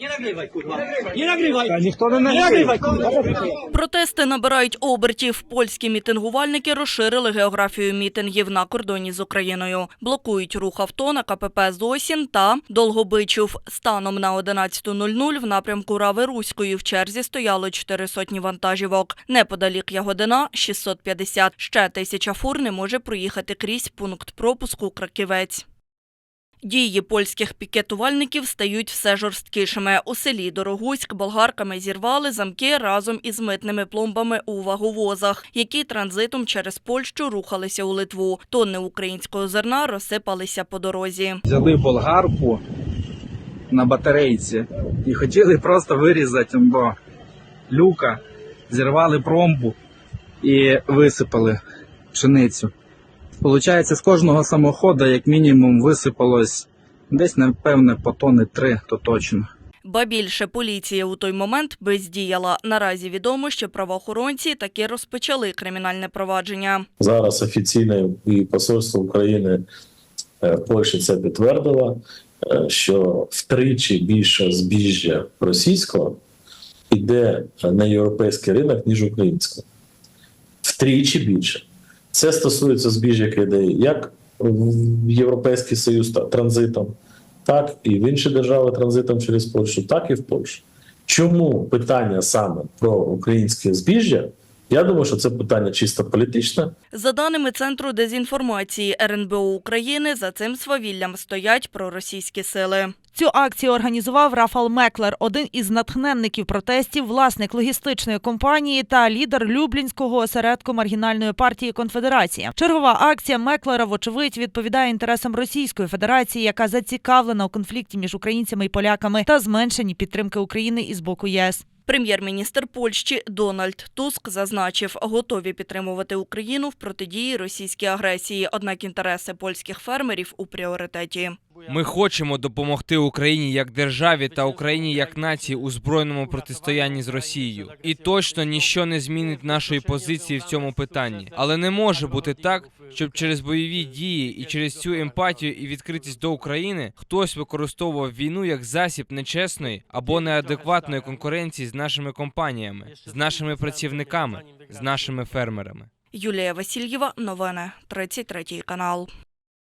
Не нагрівай, курва. Не нагрівай. Та ніхто не Не нагрівай, курва. Протести набирають обертів. Польські мітингувальники розширили географію мітингів на кордоні з Україною. Блокують рух авто на КПП Зосін та Долгобичів. Станом на 11.00 в напрямку Рави Руської в черзі стояло чотири сотні вантажівок. Неподалік Ягодина – 650. Ще тисяча фур не може проїхати крізь пункт пропуску Краківець. Дії польських пікетувальників стають все жорсткішими. У селі Дорогуськ болгарками зірвали замки разом із митними пломбами у ваговозах, які транзитом через Польщу рухалися у Литву. Тонни українського зерна розсипалися по дорозі. Взяли болгарку на батарейці і хотіли просто вирізати до люка, зірвали промбу і висипали пшеницю. Получається, з кожного самохода, як мінімум, висипалось десь, напевне, по тони три, то точно. Ба більше поліція у той момент бездіяла. Наразі відомо, що правоохоронці таки розпочали кримінальне провадження. Зараз офіційне і посольство України е, в Польщі це підтвердило, е, що втричі більше збіжжя російського йде на європейський ринок, ніж українського. Втричі більше. Це стосується збіжжя, яке як в Європейський Союз транзитом, так і в інші держави транзитом через Польщу, так і в Польщу. Чому питання саме про українське збіжжя? Я думаю, що це питання чисто політичне. За даними Центру дезінформації РНБО України, за цим свавіллям стоять проросійські сили. Цю акцію організував Рафал Меклер, один із натхненників протестів, власник логістичної компанії та лідер Люблінського осередку маргінальної партії Конфедерація. Чергова акція Меклера, вочевидь, відповідає інтересам Російської Федерації, яка зацікавлена у конфлікті між українцями і поляками та зменшенні підтримки України із боку ЄС. Прем'єр-міністр Польщі Дональд Туск зазначив, готові підтримувати Україну в протидії російській агресії. Однак інтереси польських фермерів у пріоритеті. Ми хочемо допомогти Україні як державі та Україні як нації у збройному протистоянні з Росією. І точно ніщо не змінить нашої позиції в цьому питанні. Але не може бути так, щоб через бойові дії і через цю емпатію і відкритість до України хтось використовував війну як засіб нечесної або неадекватної конкуренції з нашими компаніями, з нашими працівниками, з нашими фермерами. Юлія Васильєва, новини 33 канал.